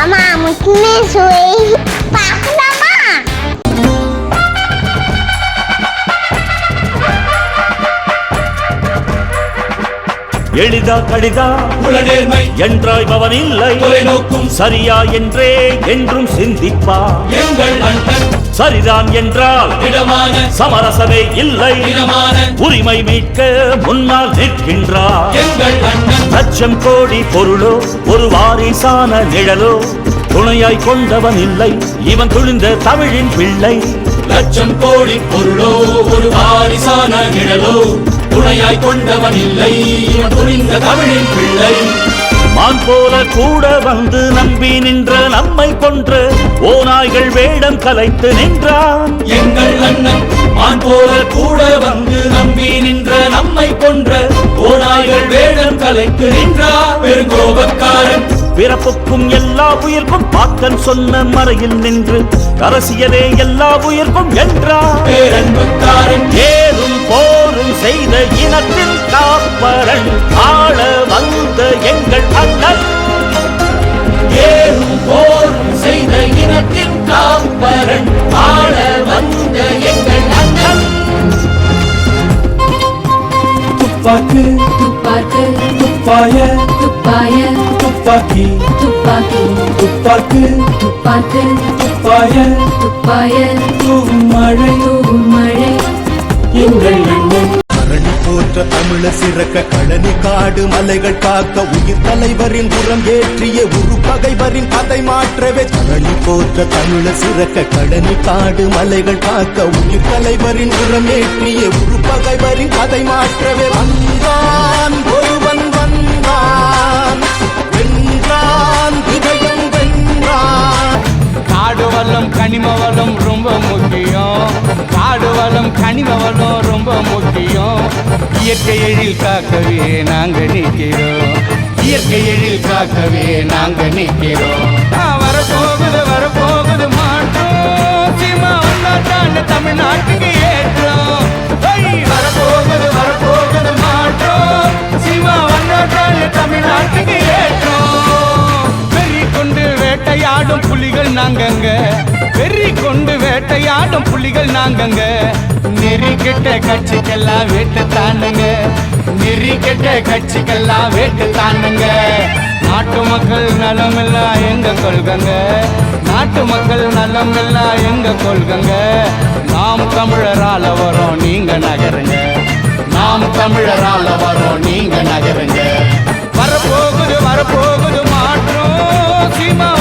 அம்மா முக்கியமே சுவை பார்க்கலாமா எளிதா கடிதா உளநேர்மை என்றாய் பவன் இல்லை தொலைநோக்கும். சரியா என்றே என்றும் சிந்திப்பா. எங்கள் அண்ணன். சரிதான் என்றால் சமரசமே இல்லை. உரிமை மீட்க முன்னால் நிற்கின்றார். எங்கள் அண்ணன். லட்சம் கோடி பொருளோ ஒரு வாரிசான நிழலோ துணையாய் கொண்டவன் இல்லை இவன் துணிந்த தமிழின் பிள்ளை. லட்சம் கோடி பொருளோ ஒரு வாரிசான நிழலோ துணையாய் கொண்டவன் இல்லை இவன் துணிந்த தமிழின் பிள்ளை. மான் போல கூட வந்து நம்பி நின்ற நம்மை கொன்ற ஓநாய்கள் வேடம் கலைத்து நின்றான். எங்கள் அண்ணன் மான் போல கூட வந்து நம்பி நின்ற நம்மை கொன்ற ஓநாய்கள் வேடம் கலைத்து நின்றார் பெருங்கோபக்காரன் பிறப்புக்கும் எல்லா உயிர்க்கும் பாக்கன் சொன்ன மறையில் நின்று அரசியலே எல்லா உயிர்க்கும் என்றார் பேரன்புக்காரன். ஏறும் போரும் செய்த இனத்தின் காப்பரன் ஆள வந்த எங்கள் அண்ணன். ஏறும் போரும் செய்த இனத்தின் காப்பரன் ஆள வந்த எங்கள் அண்ணன். துப்பாக்கு துப்பாய. துப்பாய துப்பாக்கி. துப்பாக்கி. துப்பாக்கு. துப்பாக்கு. துப்பாய. துப்பாய. தூவும் மழை. தூவும் மழை. எங்கள் அண்ணன் போற்ற தமிழர் சிறக்க கழனி காடு மலைகள் காக்க உயிர் தலைவரின் புறம் ஏற்றிய உரு பகைவரின் கதை மாற்றவே. தரணி போற்ற தமிழர் சிறக்க கழனி காடு மலைகள் காக்க உயிர் தலைவரின் புறம் ஏற்றிய உரு பகைவரின் கதை மாற்றவே. வந்தான் வளம் கனிம வளம் ரொம்ப முக்கியம். காடு வளம் கனிம வளம் ரொம்ப முக்கியம். இயற்கை எழில் காக்கவே நாங்க நிற்கிறோம். இயற்கை எழில் காக்கவே நாங்க நிற்கிறோம். ஆ, வரப்போகுது வரப்போகுது மாற்றோம். சீமா வந்தாட்டான் தமிழ்நாட்டுக்கு ஏற்றோம். வரப்போகுது வரப்போகுது மாற்றோம். சீமா வந்தாட்டான் தமிழ்நாட்டுக்கு ஏற்றோம். வெறி கொண்டு வேட்டையாடும் புலிகள் நாங்கங்க. கொண்டு வேட்டையாடும் புள்ளிகள் நாங்கங்க. நெறி கெட்ட கட்சிக்கெல்லாம் வேட்டு தானுங்க நெறி கெட்ட கட்சிக்கெல்லாம் வேட்டு தானுங்க நாட்டு மக்கள் நலமெல்லாம் எங்க கொள்கங்க? நாட்டு மக்கள் நலமெல்லாம் எங்க கொள்கங்க? நாம் தமிழரால வரோம் நீங்க நகருங்க. நாம் தமிழரால வரோம் நீங்க நகருங்க. வரப்போகுது வரப்போகுது மாற்றம்.